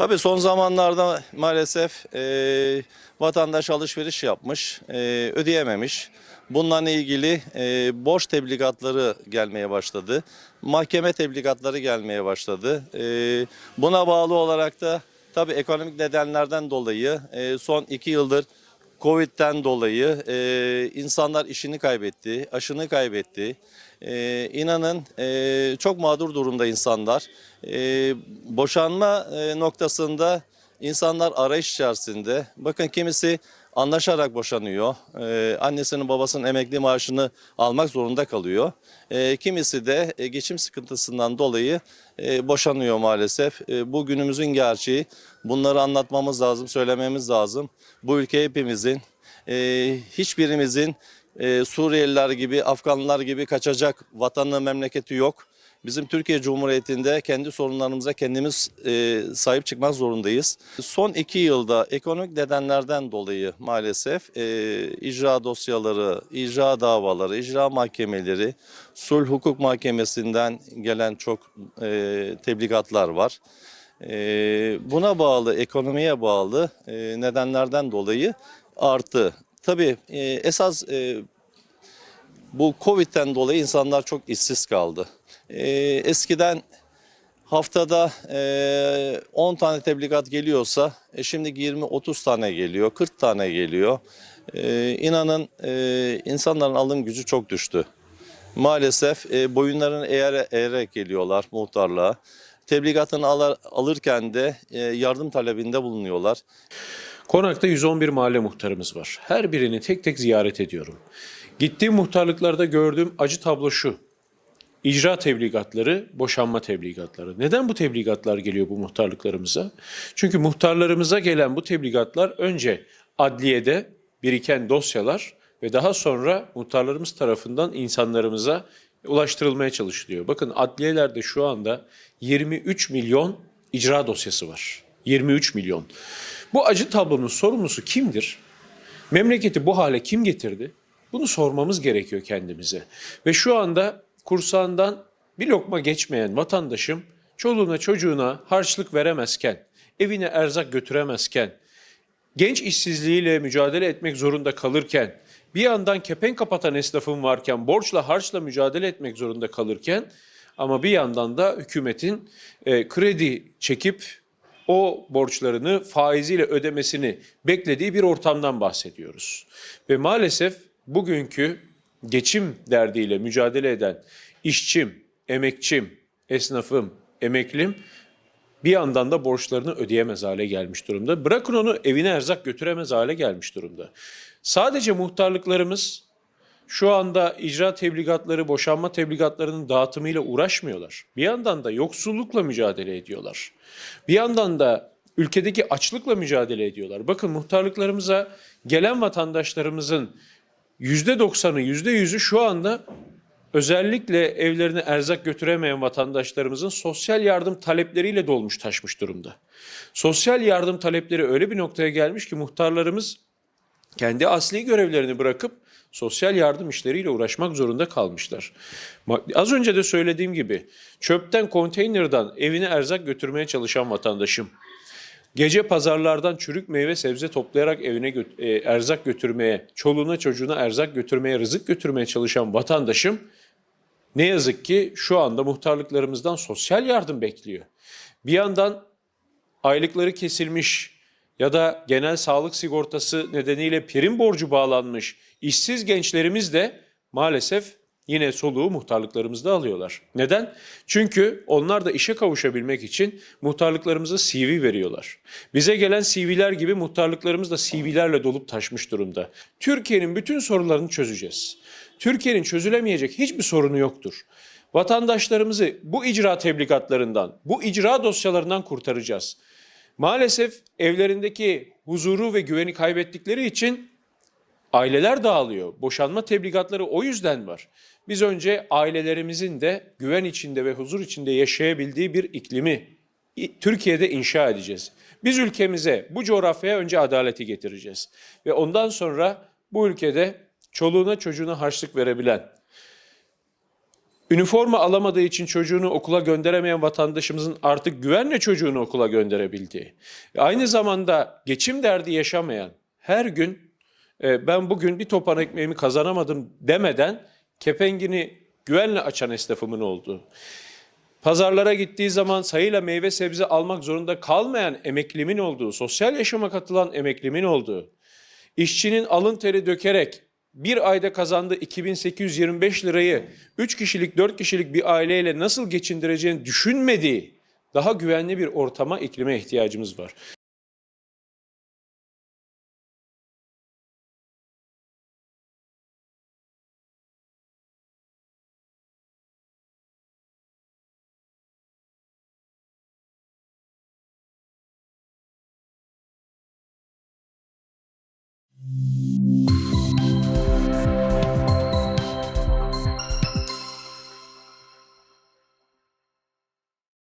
Tabii son zamanlarda maalesef e, vatandaş alışveriş yapmış, e, ödeyememiş. Bununla ilgili e, borç tebligatları gelmeye başladı. Mahkeme tebligatları gelmeye başladı. E, buna bağlı olarak da tabii ekonomik nedenlerden dolayı e, son iki yıldır Covid'den dolayı e, insanlar işini kaybetti, aşını kaybetti. E, inanın e, çok mağdur durumda insanlar. E, boşanma e, noktasında insanlar arayış içerisinde. Bakın kimisi anlaşarak boşanıyor. E, annesinin babasının emekli maaşını almak zorunda kalıyor. E, kimisi de e, geçim sıkıntısından dolayı e, boşanıyor maalesef. E, bu günümüzün gerçeği. Bunları anlatmamız lazım, söylememiz lazım. Bu ülke hepimizin, e, hiçbirimizin e, Suriyeliler gibi, Afganlar gibi kaçacak vatanı, memleketi yok. Bizim Türkiye Cumhuriyeti'nde kendi sorunlarımıza kendimiz e, sahip çıkmak zorundayız. Son iki yılda ekonomik nedenlerden dolayı maalesef e, icra dosyaları, icra davaları, icra mahkemeleri, sulh hukuk mahkemesinden gelen çok e, tebligatlar var. E, buna bağlı, ekonomiye bağlı e, nedenlerden dolayı arttı. Tabii e, esas e, bu Covid'den dolayı insanlar çok işsiz kaldı. Ee, eskiden haftada e, 10 tane tebligat geliyorsa e, şimdi 20-30 tane geliyor, 40 tane geliyor. Ee, inanın e, insanların alım gücü çok düştü. Maalesef e, boyunlarını eğer, eğerek geliyorlar muhtarlığa. Tebligatını alır, alırken de e, yardım talebinde bulunuyorlar. Konak'ta 111 mahalle muhtarımız var. Her birini tek tek ziyaret ediyorum. Gittiğim muhtarlıklarda gördüğüm acı tablo şu. İcra tebligatları, boşanma tebligatları. Neden bu tebligatlar geliyor bu muhtarlıklarımıza? Çünkü muhtarlarımıza gelen bu tebligatlar önce adliyede biriken dosyalar ve daha sonra muhtarlarımız tarafından insanlarımıza ulaştırılmaya çalışılıyor. Bakın adliyelerde şu anda 23 milyon icra dosyası var. 23 milyon. Bu acı tablonun sorumlusu kimdir? Memleketi bu hale kim getirdi? Bunu sormamız gerekiyor kendimize. Ve şu anda kursağından bir lokma geçmeyen vatandaşım çoluğuna çocuğuna harçlık veremezken, evine erzak götüremezken, genç işsizliğiyle mücadele etmek zorunda kalırken, bir yandan kepenk kapatan esnafım varken, borçla harçla mücadele etmek zorunda kalırken ama bir yandan da hükümetin e, kredi çekip o borçlarını faiziyle ödemesini beklediği bir ortamdan bahsediyoruz. Ve maalesef bugünkü geçim derdiyle mücadele eden işçim, emekçim, esnafım, emeklim bir yandan da borçlarını ödeyemez hale gelmiş durumda. Bırakın onu evine erzak götüremez hale gelmiş durumda. Sadece muhtarlıklarımız şu anda icra tebligatları, boşanma tebligatlarının dağıtımıyla uğraşmıyorlar. Bir yandan da yoksullukla mücadele ediyorlar. Bir yandan da ülkedeki açlıkla mücadele ediyorlar. Bakın muhtarlıklarımıza gelen vatandaşlarımızın %90'ı, %100'ü şu anda özellikle evlerine erzak götüremeyen vatandaşlarımızın sosyal yardım talepleriyle dolmuş taşmış durumda. Sosyal yardım talepleri öyle bir noktaya gelmiş ki muhtarlarımız kendi asli görevlerini bırakıp sosyal yardım işleriyle uğraşmak zorunda kalmışlar. Az önce de söylediğim gibi çöpten, konteynerden evine erzak götürmeye çalışan vatandaşım, gece pazarlardan çürük meyve sebze toplayarak evine gö- e, erzak götürmeye, çoluğuna çocuğuna erzak götürmeye, rızık götürmeye çalışan vatandaşım ne yazık ki şu anda muhtarlıklarımızdan sosyal yardım bekliyor. Bir yandan aylıkları kesilmiş ya da genel sağlık sigortası nedeniyle prim borcu bağlanmış işsiz gençlerimiz de maalesef yine soluğu muhtarlıklarımızda alıyorlar. Neden? Çünkü onlar da işe kavuşabilmek için muhtarlıklarımıza CV veriyorlar. Bize gelen CV'ler gibi muhtarlıklarımız da CV'lerle dolup taşmış durumda. Türkiye'nin bütün sorularını çözeceğiz. Türkiye'nin çözülemeyecek hiçbir sorunu yoktur. Vatandaşlarımızı bu icra tebligatlarından, bu icra dosyalarından kurtaracağız. Maalesef evlerindeki huzuru ve güveni kaybettikleri için aileler dağılıyor. Boşanma tebligatları o yüzden var. Biz önce ailelerimizin de güven içinde ve huzur içinde yaşayabildiği bir iklimi Türkiye'de inşa edeceğiz. Biz ülkemize, bu coğrafyaya önce adaleti getireceğiz. Ve ondan sonra bu ülkede çoluğuna çocuğuna harçlık verebilen, üniforma alamadığı için çocuğunu okula gönderemeyen vatandaşımızın artık güvenle çocuğunu okula gönderebildiği, aynı zamanda geçim derdi yaşamayan, her gün e, ben bugün bir topan ekmeğimi kazanamadım demeden kepengini güvenle açan esnafımın olduğu, pazarlara gittiği zaman sayıyla meyve sebze almak zorunda kalmayan emeklimin olduğu, sosyal yaşama katılan emeklimin olduğu, işçinin alın teri dökerek bir ayda kazandığı 2825 lirayı 3 kişilik 4 kişilik bir aileyle nasıl geçindireceğini düşünmediği daha güvenli bir ortama, iklime ihtiyacımız var.